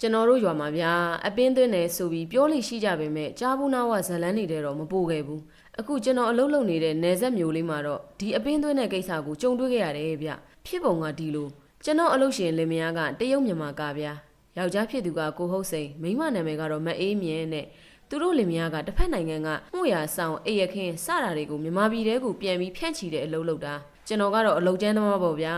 ကျွန်တော်တို့ရွာမှာဗျာအပင်းသွင်းနေဆိုပြီးပြောလို့ရှိကြပေမဲ့ကြားဘူးနာဝဇလန်းနေတဲ့တော့မပို့ခဲ့ဘူးအခုကျွန်တော်အလုပ်လုပ်နေတဲ့နယ်ဆက်မျိုးလေးမှာတော့ဒီအပင်းသွင်းတဲ့ကိစ္စကိုကြုံတွေ့ခဲ့ရတယ်ဗျဖြစ်ပုံကဒီလိုကျွန်တော်အလုပ်ရှင်လင်မယားကတရုတ်မြန်မာကဗျာယောက်ျားဖြစ်သူကကိုဟုတ်စိန်မိန်းမနာမည်ကတော့မအေးမြင့်နဲ့သူတို့လင်မယားကတစ်ဖက်နိုင်ငံကမှုရဆောင်အိရခင်းစတာတွေကိုမြန်မာပြည်ထဲကိုပြန်ပြီးဖြန့်ချီတဲ့အလုပ်လုပ်တာကျွန်တော်ကတော့အလုပ်ကျန်းသမားပေါ့ဗျာ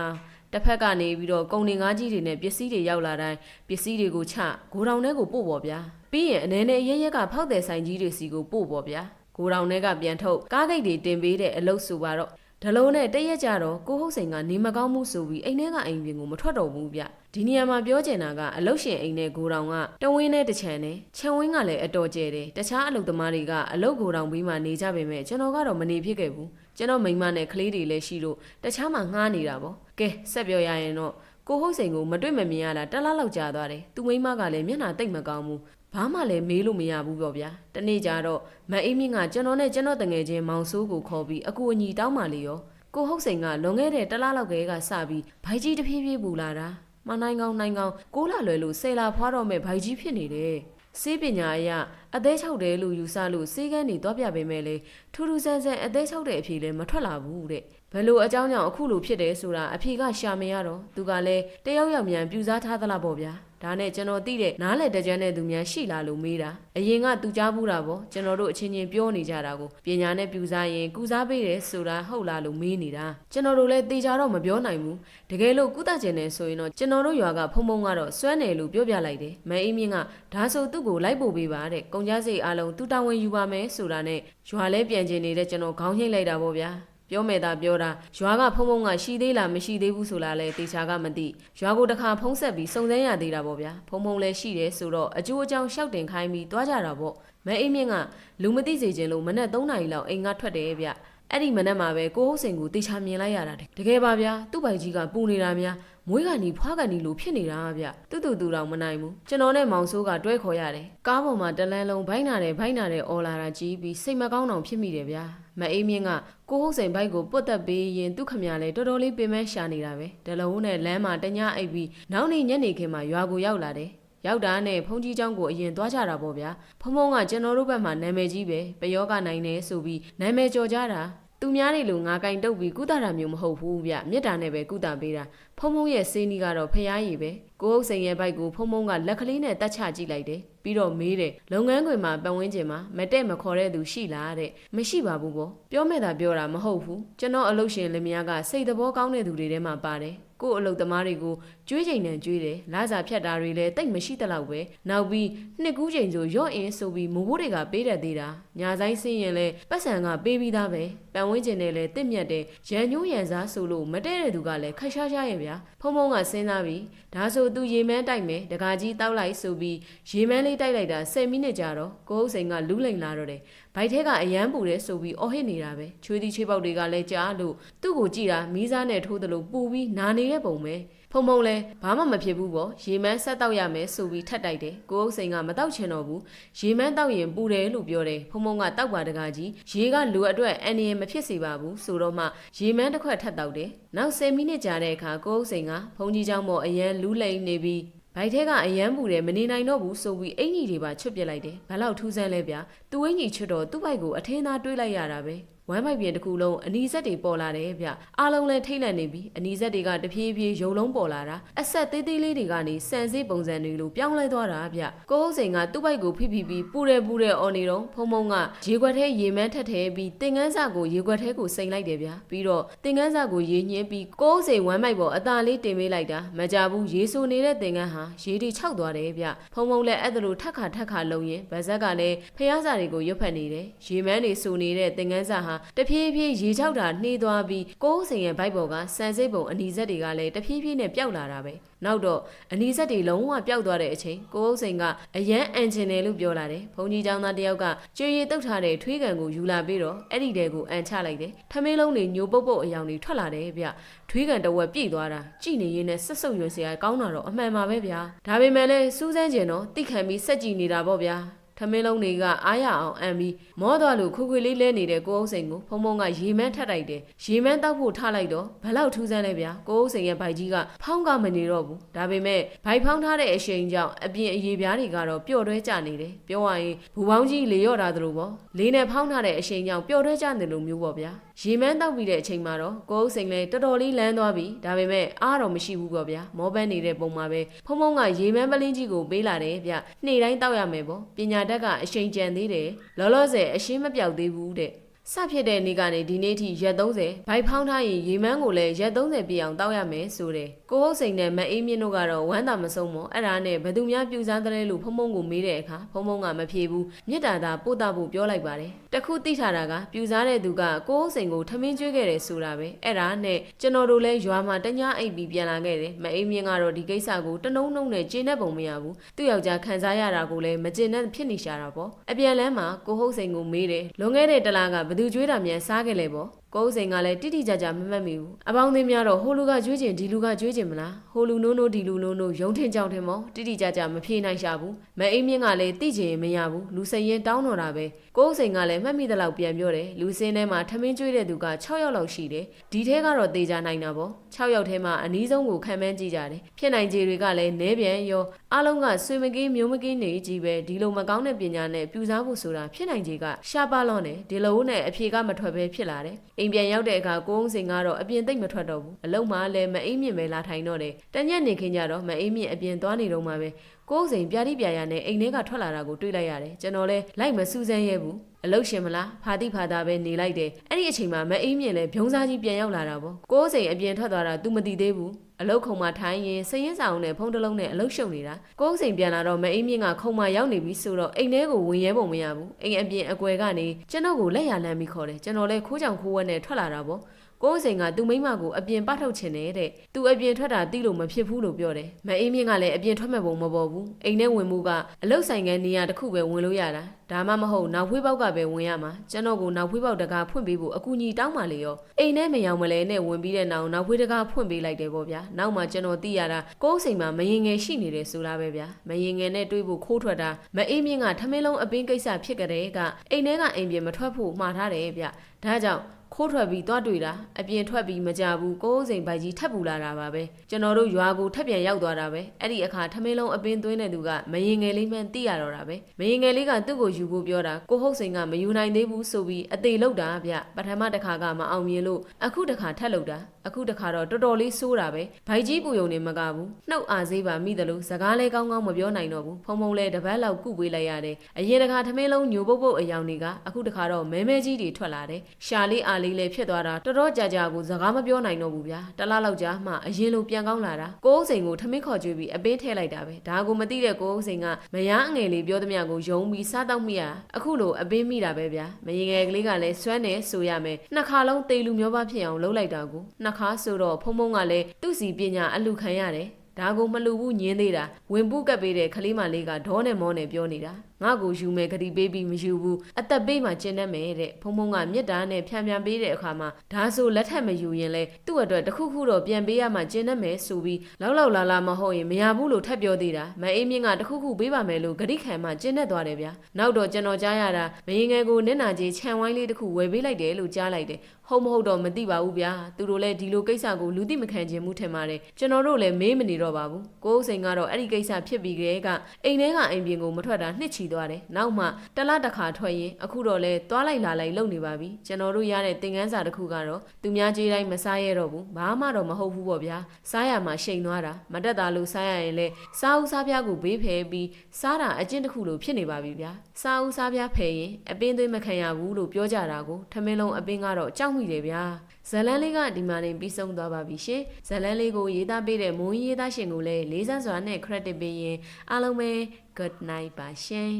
တစ်ဖက်ကနေပြီးတော့ကုန်နေငါးကြီးတွေနဲ့ပစ္စည်းတွေရောက်လာတိုင်းပစ္စည်းတွေကိုချဂိုဒေါင်ထဲကိုပို့ပေါ့ဗျာပြီးရင်အနေနဲ့ရဲရက်ကဖောက်တဲ့ဆိုင်ကြီးတွေစီကိုပို့ပေါ့ဗျာဂိုဒေါင်ထဲကပြန်ထုတ်ကားဂိတ်တွေတင်ပေးတဲ့အလုပ်ဆိုပါတော့ ဒလုံးနဲ့တရက်ကြတော့ကိုဟုတ်စိန်ကနေမကောင်းမှုဆိုပြီးအိမ်ထဲကအိမ်ပြင်ကိုမထွက်တော့ဘူးဗျဒီနေရာမှာပြောချင်တာကအလုပ်ရှင်အိမ်နဲ့ဂိုဒေါင်ကတဝင်းနဲ့တစ်ချမ်းနဲ့ခြံဝင်းကလည်းအတော်ကျဲတယ်တခြားအလုပ်သမားတွေကအလုပ်ဂိုဒေါင်ပြီးမှနေကြပေမဲ့ကျွန်တော်ကတော့မနေဖြစ်ခဲ့ဘူးကျွန်တော်မိန်းမနဲ့ကလေးတွေလည်းရှိလို့တခြားမှငှားနေတာပေါ့ကဲဆက်ပြောရရင်တော့ ကိုဟုတ်စိန်ကိုမတွေ့မမြင်ရတာတစ်လားလောက်ကြာသွားတယ်သူမိန်းမကလည်းမျက်နှာတိတ်မကောင်းဘူးဘာမှလည်းမေးလို့မရဘူးပေါ့ဗျာတနေ့ကျတော့မအေးမြင့်ကကျွန်တော်နဲ့ကျွန်တော်တငယ်ချင်းမောင်ဆိုးကိုခေါ်ပြီးအကူအညီတောင်းမှလေရောကိုဟုတ်စိန်ကလွန်ခဲ့တဲ့တစ်လားလောက်ကလေးကစပြီးဘိုက်ကြီးတစ်ဖြည်းဖြည်းပူလာတာမနိုင်ကောင်းနိုင်ကောင်းကိုးလာလွယ်လို့ဆယ်လာဖွားတော့မဲ့ဘိုက်ကြီးဖြစ်နေတယ် စေးပညာအရအသေးချောက်တယ်လို့ယူဆလို့စေးကန်းနေတော့ပြပေမဲ့လေထူးထူးဆန်းဆန်းအသေးချောက်တဲ့အဖြေလည်းမထွက်လာဘူးတဲ့ဘယ်လိုအကြောင်းကြောင့်အခုလိုဖြစ်တယ်ဆိုတာအဖြေကရှာမရတော့သူကလည်းတယောက်ယောက်မြန်ပြူစားထားသလားပေါ့ဗျာ ဒါနဲ့ကျွန်တော်သိတဲ့နားလေတကြမ်းတဲ့သူများရှိလာလို့မေးတာအရင်ကသူကြားဘူးတာပေါ့ကျွန်တော်တို့အချင်းချင်းပြောနေကြတာကိုပညာနဲ့ပြူစားရင်ကုစားပေးတယ်ဆိုတာဟုတ်လားလို့မေးနေတာကျွန်တော်တို့လည်းတေချာတော့မပြောနိုင်ဘူးတကယ်လို့ကုသကျင်တယ်ဆိုရင်တော့ကျွန်တော်တို့ရွာကဖုံဖုံကတော့စွမ်းတယ်လို့ပြောပြလိုက်တယ်မအေးမြင့်ကဒါဆိုသူ့ကိုလိုက်ပို့ပေးပါတဲ့ကုန်ကြစိတ်အားလုံးသူတာဝန်ယူပါမယ်ဆိုတာနဲ့ရွာလဲပြန်ကျင်နေတဲ့ကျွန်တော်ခေါင်းချိတ်လိုက်တာပေါ့ဗျာ ပြောမယ်သာပြောတာရွာကဖုံဖုံကရှိသေးလားမရှိသေးဘူးဆိုလားလဲတေချာကမသိရွာကိုတစ်ခါဖုံးဆက်ပြီးစုံစမ်းရသေးတာပေါ့ဗျာဖုံဖုံလည်းရှိတယ်ဆိုတော့အကျိုးအကြောင်းရှောက်တင်ခိုင်းပြီးသွားကြတာပေါ့မဲအိမ်မြင့်ကလူမသိစေခြင်းလို့မနက်3နာရီလောက်အိမ်ကထွက်တယ်ဗျ အဲ့ဒီမနက်မှာပဲကိုဟုတ်စင်ကိုတေချာမြင်လိုက်ရတာတကယ်ပါဗျာသူ့ပိုင်ကြီးကပူနေတာများမွေးကနေဖွားကနေလို့ဖြစ်နေတာဗျတူတူတူတော့မနိုင်ဘူးကျွန်တော်နဲ့မောင်ဆိုးကတွဲခေါ်ရတယ်ကားပေါ်မှာတလန်းလုံးဘိုင်းနာတယ်ဘိုင်းနာတယ်အော်လာတာကြီးပြီးစိတ်မကောင်းအောင်ဖြစ်မိတယ်ဗျာမအေးမြင့်ကကိုဟုတ်စိန်ဘိုက်ကိုပုတ်တက်ပေးရင်သူ့ခမရလဲတော်တော်လေးပင်မရှာနေတာပဲဒလုံးနဲ့လမ်းမှာတညအိပ်ပြီးနောက်နေ့ညနေခင်းမှာရွာကိုရောက်လာတယ် ရောက်တာနဲ့ဖုန်ကြီးเจ้าကိုအရင်သွားကြတာပေါ့ဗျာဖုံဖုံကကျွန်တော်တို့ဘက်မှာနာမည်ကြီးပဲပယောကနိုင်နေဆိုပြီးနာမည်ကျော်ကြတာသူများတွေလိုငါကင်တုတ်ပြီးကုသတာမျိုးမဟုတ်ဘူးဗျမြစ်တာနဲ့ပဲကုသပေးတာဖုံဖုံရဲ့စေးနီးကတော့ဖျားရည်ပဲကိုဟုတ်စိန်ရဲ့ဘိုက်ကိုဖုံဖုံကလက်ကလေးနဲ့တတ်ချကြည့်လိုက်တယ်ပြီးတော့မေးတယ်လုပ်ငန်းခွင်မှာပတ်ဝန်းကျင်မှာမတဲ့မခေါ်တဲ့သူရှိလားတဲ့မရှိပါဘူးပေါ့ပြောမဲ့တာပြောတာမဟုတ်ဘူးကျွန်တော်အလုပ်ရှင်လင်မယားကစိတ်သဘောကောင်းတဲ့သူတွေထဲမှာပါတယ် ကို့အလုပ်သမားတွေကိုကျွေးချိန်နဲ့ကျွေးတယ်လာစာဖြတ်တာတွေလည်းတိတ်မရှိတလောက်ပဲနောက်ပြီးနှစ်ကူးချိန်ဆိုရော့အင်းဆိုပြီးမိုးဘိုးတွေကပေးတတ်သေးတာညာဆိုင်ဆင်းရင်လည်းပတ်စံကပေးပြီးသားပဲ ပန်ဝင်းကျင်နဲ့လည်းတစ်မြတ်တယ်ရန်ညိုးရန်စားဆိုလို့မတဲ့တဲ့သူကလည်းခက်ရှားရှားရဲ့ဗျာဖုံဖုံကစဉ်းစားပြီးဒါဆိုသူရေမန်းတိုက်မယ်တကာကြီးတောက်လိုက်ဆိုပြီးရေမန်းလေးတိုက်လိုက်တာ10မိနစ်ကြာတော့ကိုဟုတ်စိန်ကလူးလိန်လာတော့တယ်ဘိုက်ထဲကအရန်ပူတယ်ဆိုပြီးအော်ဟစ်နေတာပဲချွေးသီးချွေးပေါက်တွေကလည်းကြားလို့သူ့ကိုကြည့်တာမီးစားနဲ့ထိုးသလိုပူပြီးနာနေတဲ့ပုံပဲ ဖုံဖုံလဲဘာမှမဖြစ်ဘူးပေါ့ရေမန်းဆက်တောက်ရမယ်ဆိုပြီးထက်တိုက်တယ်ကိုဟုတ်စိန်ကမတောက်ချင်တော့ဘူးရေမန်းတောက်ရင်ပူတယ်လို့ပြောတယ်ဖုံဖုံကတောက်ပါတကာကြီးရေကလူအတွက်အန်ရီမဖြစ်စေပါဘူးဆိုတော့မှရေမန်းတစ်ခွက်ထက်တောက်တယ်နောက်10မိနစ်ကြာတဲ့အခါကိုဟုတ်စိန်ကဖုံကြီးเจ้าမော်အရန်လူးလိန်နေပြီးဘိုက်ထဲကအယမ်းပူတယ်မနေနိုင်တော့ဘူးဆိုပြီးအင်ကြီးတွေပါချွတ်ပစ်လိုက်တယ်ဘာလို့ထူးဆန်းလဲဗျာသူ့အင်ကြီးချွတ်တော့သူ့ဘိုက်ကိုအထင်းသားတွေးလိုက်ရတာပဲ ဝမ်းပိုက်ပြင်တစ်ခုလုံးအနီးဆက်တွေပေါ်လာတယ်ဗျအားလုံးလည်းထိတ်လန့်နေပြီအနီးဆက်တွေကတဖြည်းဖြည်းရုံလုံးပေါ်လာတာအဆက်သေးသေးလေးတွေကနေစံစေးပုံစံတွေလိုပြောင်းလဲသွားတာဗျကိုဟုတ်စိန်ကသူ့ဘိုက်ကိုဖိဖိပြီးပူတယ်ပူတယ်အော်နေတော့ဖုံဖုံကရေခွက်ထဲရေမန်းထက်ထဲပြီးတင်ကန်းစကိုရေခွက်ထဲကိုစိန်လိုက်တယ်ဗျပြီးတော့တင်ကန်းစကိုရေညှင်းပြီးကိုဟုတ်စိန်ဝမ်းမိုက်ပေါ်အသာလေးတင်ပေးလိုက်တာမကြဘူးရေဆူနေတဲ့တင်ကန်းဟာရေတွေခြောက်သွားတယ်ဗျဖုံဖုံလည်းအဲ့ဒါလိုထက်ခါထက်ခါလုံရင်ဗဇက်ကလည်းဖျားစာတွေကိုရွတ်ဖက်နေတယ်ရေမန်းတွေဆူနေတဲ့တင်ကန်းစဟတဖြည်းဖြည်းရေချောက်တာနှေးသွားပြီးကိုးစိန်ရဲ့ဘိုက်ပေါ်ကစံစိတ်ပုံအနီဆက်တွေကလည်းတဖြည်းဖြည်းနဲ့ပျောက်လာတာပဲနောက်တော့အနီဆက်တွေလုံးဝပျောက်သွားတဲ့အချိန်ကိုဟုတ်စိန်ကအရန်အန်ချင်တယ်လို့ပြောလာတယ်ဘုံကြီးเจ้าသားတယောက်ကကျွေရည်တုတ်ထားတဲ့ထွေးကန်ကိုယူလာပြီးတော့အဲ့ဒီတဲကိုအန်ချလိုက်တယ်ထမင်းလုံးတွေညိုပုတ်ပုတ်အယောင်တွေထွက်လာတယ်ဗျထွေးကန်တဝက်ပြည့်သွားတာကြည်နေရင်းနဲ့ဆက်ဆုပ်ရွံစရာကောင်းတာတော့အမှန်ပါပဲဗျာဒါပေမဲ့လည်းစူးစမ်းကျင်တော့တိခံပြီးစက်ကြည့်နေတာပေါ့ဗျာ ထမင်းလုံးတွေကအားရအောင်အံပြီးမောသွားလို့ခွေခွေလေးလဲနေတဲ့ကိုအုပ်စိန်ကိုဖုံဖုံကရေမန်းထပ်တိုက်တယ်ရေမန်းတောက်ဖို့ထားလိုက်တော့ဘလောက်ထူးဆန်းလဲဗျာကိုအုပ်စိန်ရဲ့ဘိုက်ကြီးကဖောင်းကမနေတော့ဘူးဒါပေမဲ့ဘိုက်ဖောင်းထားတဲ့အရှိန်ကြောင့်အပြင်အရေပြားတွေကတော့ပျော့တွဲကျနေတယ်ပြောရရင်ဘူပေါင်းကြီးလေရော့တာသလိုပေါ့လေးနဲ့ဖောင်းထားတဲ့အရှိန်ကြောင့်ပျော့တွဲကျနေလို့မျိုးပေါ့ဗျာရေမန်းတောက်ပြီးတဲ့အချိန်မှာတော့ကိုအုပ်စိန်လည်းတော်တော်လေးလန်းသွားပြီဒါပေမဲ့အားတော့မရှိဘူးပေါ့ဗျာမောပန်းနေတဲ့ပုံမှာပဲဖုံဖုံကရေမန်းပလင်းကြီးကိုပေးလာတယ်ဗျနေ့တိုင်းတောက်ရမယ်ပေါ့ပညာတတ်ကအရှိန်ကြံသေးတယ်လောလောဆယ်အရှင်းမပြောက်သေးဘူးတဲ့စဖြစ်တဲ့နေ့ကနေဒီနေ့ထိရက်30ဘိုက်ဖောင်းထားရင်ရေမန်းကိုလည်းရက်30ပြည့်အောင်တောက်ရမယ်ဆိုတယ် ကိုဟုတ်စိန်နဲ့မအေးမြင့်တို့ကတော့ဝမ်းသာမဆုံးမောအဲ့ဒါနဲ့ဘသူများပြူစားတဲ့လို့ဖုံဖုံကိုမေးတဲ့အခါဖုံဖုံကမဖြေဘူးမြစ်တာသာပို့တာဖို့ပြောလိုက်ပါတယ်တခုသိထားတာကပြူစားတဲ့သူကကိုဟုတ်စိန်ကိုထမင်းကျွေးခဲ့တယ်ဆိုတာပဲအဲ့ဒါနဲ့ကျွန်တော်တို့လည်းရွာမှာတညာအိပ်ပြီးပြန်လာခဲ့တယ်မအေးမြင့်ကတော့ဒီကိစ္စကိုတနှုံနှုံနဲ့ကျေနပ်ပုံမရဘူးသူ့ယောက်ျားခံစားရတာကိုလည်းမကျေနပ်ဖြစ်နေရှာတာပေါ့အပြန်လန်းမှာကိုဟုတ်စိန်ကိုမေးတယ်လွန်ခဲ့တဲ့တလားကဘသူကျွေးတာမြန်စားခဲ့လဲပေါ့ ကိုဦးစိန်ကလည်းတိတိကျကျမမှတ်မိဘူးအပေါင်းအသင်းများတော့ဟိုလူကကျွေးကျင်ဒီလူကကျွေးကျင်မလားဟိုလူနိုးနိုးဒီလူနိုးနိုးရုံထင်ကြောင်ထင်မောတိတိကျကျမဖြေနိုင်ရှာဘူးမအိမ်မြင့်ကလည်းတိကျင်မရဘူးလူစရင်တောင်းတော့တာပဲကိုဦးစိန်ကလည်းမှတ်မိသလောက်ပြန်ပြောတယ်လူစင်းထဲမှာထမင်းကျွေးတဲ့သူက6ယောက်လောက်ရှိတယ်ဒီထဲကတော့တေချာနိုင်တာပေါ့6ယောက်ထဲမှာအနည်းဆုံးကိုခံမှန်းကြည့်ကြတယ်ဖြစ်နိုင်ခြေတွေကလည်းနဲပြန်ရောအားလုံးကဆွေမကင်းမျိုးမကင်းနေကြီးပဲဒီလိုမကောင်းတဲ့ပညာနဲ့ပြူစားဖို့ဆိုတာဖြစ်နိုင်ခြေကရှားပါလွန်တယ်ဒီလိုနဲ့အဖြေကမထွက်ပဲဖြစ်လာတယ်အိမ်ပြန်ရောက်တဲ့အခါကိုုံစင်ကတော့အပြင်သိမ့်မထွက်တော့ဘူးအလုံးမလည်းမအိမ်မြင့်ပဲလာထိုင်တော့တယ်တညက်နေခင်းကြတော့မအိမ်မြင့်အပြင်သွားနေတော့မှပဲကိုုံစင်ပြာတိပြာရနဲ့အိမ်ထဲကထွက်လာတာကိုတွေ့လိုက်ရတယ်ကျွန်တော်လည်းလိုက်မစူးစမ်းရဲဘူးအလုတ်ရှင်မလားဖာတိဖာတာပဲနေလိုက်တယ်အဲ့ဒီအချိန်မှာမအိမ်မြင့်လည်းဗျုံစားကြီးပြန်ရောက်လာတာပေါ့ကိုုံစင်အပြင်ထွက်သွားတာ तू မသိသေးဘူး အလုတ်ခုံမှာထိုင်းရင်စရင်ဆောင်နဲ့ဖုံးတလုံးနဲ့အလုတ်ရှုံနေတာကိုုံစိန်ပြန်လာတော့မအိမ်မြင့်ကခုံမှာရောက်နေပြီဆိုတော့အိမ်ထဲကိုဝင်ရဲပုံမရဘူးအိမ်အပြင်အကွယ်ကနေကျွန်တော်ကိုလက်ရလမ်းပြီးခေါ်တယ်ကျွန်တော်လည်းခိုးကြောင်ခိုးဝဲနဲ့ထွက်လာတာပေါ့ကိုယ်စိန်ကသူ့မိမကိုအပြင်ပထုတ်ချင်တယ်တဲ့သူအပြင်ထွက်တာသိလို့မဖြစ်ဘူးလို့ပြောတယ်မအေးမြင့်ကလည်းအပြင်ထွက်မဲ့ပုံမပေါ်ဘူးအိမ်ထဲဝင်မှုကအလုတ်ဆိုင်ကနေရာတစ်ခုပဲဝင်လို့ရတာ ဒါမှမဟုတ်နောက်ဖွေးပေါက်ကပဲဝင်ရမှာကျွန်တော်ကိုနောက်ဖွေးပေါက်တကားဖွင့်ပေးဖို့အကူအညီတောင်းပါလေရောအိမ်ထဲမရောက်မလဲနဲ့ဝင်ပြီးတဲ့နောက်နောက်ဖွေးတကားဖွင့်ပေးလိုက်တယ်ပေါ့ဗျာနောက်မှကျွန်တော်သိရတာကိုယ်စိန်မှာမရင်ငယ်ရှိနေတယ်ဆိုတာပဲဗျာမရင်ငယ်နဲ့တွေးဖို့ခိုးထွက်တာမအေးမြင့်ကထမင်းလုံးအပင်းကိစ္စဖြစ်ကြတဲ့ကအိမ်ထဲကအိမ်ပြင်မထွက်ဖို့မှားထားတယ်ဗျဒါကြောင့်ခိုးထွက်ပြီးသွားတွေ့တာအပြင်ထွက်ပြီးမကြဘူးကိုယ်စိန်ပိုက်ကြီးထပ်ပူလာတာပါပဲကျွန်တော်တို့ရွာကိုထပ်ပြန်ရောက်သွားတာပဲအဲ့ဒီအခါထမင်းလုံးအပင်းသွင်းတဲ့သူကမရင်ငယ်လေးမှန်းသိရတော့တာပဲမရင်ငယ်လေးကသူ့ကိုယူဖို့ပြောတာကိုဟုတ်စိန်ကမယူနိုင်သေးဘူးဆိုပြီးအသေးလောက်တာဗျပထမတစ်ခါကမအောင်မြင်လို့အခုတစ်ခါထပ်လောက်တာ အခုတစ်ခါတော့တော်တော်လေးဆိုးတာပဲဘိုက်ကြီးပူယုံနေမကဘူးနှုတ်အားစေးပါမိတယ်လို့စကားလဲကောင်းကောင်းမပြောနိုင်တော့ဘူးဖုံဖုံလဲတပတ်လောက်ကုပေးလိုက်ရတယ်အရင်တစ်ခါထမင်းလုံးညိုပုတ်ပုတ်အယောင်တွေကအခုတစ်ခါတော့မဲမဲကြီးတွေထွက်လာတယ်ရှာလေးအားလေးလည်းဖြစ်သွားတာတော်တော်ကြာကြာကိုစကားမပြောနိုင်တော့ဘူးဗျာတလားလောက်ကြာမှအရင်လိုပြန်ကောင်းလာတာကိုအုပ်စိန်ကိုထမင်းခေါ်ကြွေးပြီးအပင်းထည့်လိုက်တာပဲဒါကိုမသိတဲ့ကိုအုပ်စိန်ကမယားအငယ်လေးပြောသမျှကိုယုံပြီးစားတော့မိရအခုလိုအပင်းမိတာပဲဗျာမရင်ငယ်ကလေးကလည်းစွမ်းနေဆိုရမယ်နှစ်ခါလုံးတေလူမျိုးပါဖြစ်အောင်လုပ်လိုက်တာကိုနှစ်ခါဆိုတော့ဖုံဖုံကလည်းသူ့စီပညာအလူခံရတယ်ဒါကိုမလူဘူးညင်းသေးတာဝင်ပုကပ်ပေးတဲ့ခလေးမလေးကဒေါနဲ့မောနဲ့ပြောနေတာ ငါ့ကိုယူမယ်ဂတိပေးပြီးမယူဘူးအသက်ပေးမှကျင်းတတ်မယ်တဲ့ဖုံဖုံကမြစ်တာနဲ့ဖြန်ဖြန်ပေးတဲ့အခါမှာဒါဆိုလက်ထက်မယူရင်လဲသူ့အတွက်တခုခုတော့ပြန်ပေးရမှကျင်းတတ်မယ်ဆိုပြီးလောက်လောက်လာလာမဟုတ်ရင်မရဘူးလို့ထပ်ပြောသေးတာမအေးမြင့်ကတခုခုပေးပါမယ်လို့ဂတိခံမှကျင်းတတ်သွားတယ်ဗျာနောက်တော့ကျွန်တော်ကြားရတာမရင်ငယ်ကိုနင့်နာကြီးခြံဝိုင်းလေးတခုဝယ်ပေးလိုက်တယ်လို့ကြားလိုက်တယ်ဟုတ်မဟုတ်တော့မသိပါဘူးဗျာသူတို့လည်းဒီလိုကိစ္စကိုလူသိမခံခြင်းမှုထင်ပါတယ်ကျွန်တော်တို့လည်းမေးမနေတော့ပါဘူးကိုဦးစိန်ကတော့အဲ့ဒီကိစ္စဖြစ်ပြီးကြတဲ့ကအိမ်ထဲကအိမ်ပြင်ကိုမထွက်တာနှစ်ချီသွားတယ်နောက်မှတလားတစ်ခါထွက်ရင်အခုတော့လဲသွားလိုက်လာလိုက်လုပ်နေပါပြီကျွန်တော်တို့ရတဲ့သင်ခန်းစာတစ်ခုကတော့သူများကြီးတိုင်းမစားရတော့ဘူးဘာမှတော့မဟုတ်ဘူးပေါ့ဗျာစားရမှာရှိန်သွားတာမတက်တာလို့စားရရင်လဲစားဦးစားပြားကိုဘေးဖယ်ပြီးစားတာအကျင့်တစ်ခုလိုဖြစ်နေပါပြီဗျာစားဦးစားပြားဖယ်ရင်အပင်းသွေးမခံရဘူးလို့ပြောကြတာကိုထမင်းလုံးအပင်းကတော့ကြောက်မိတယ်ဗျာဇလန်းလေးကဒီမှာနေပြီးဆုံးသွားပါပြီရှင်ဇလန်းလေးကိုရေးသားပေးတဲ့မုံရေးသားရှင်ကိုလည်းလေးစားစွာနဲ့ credit ပေးရင်အားလုံးပဲ good night ပါရှင်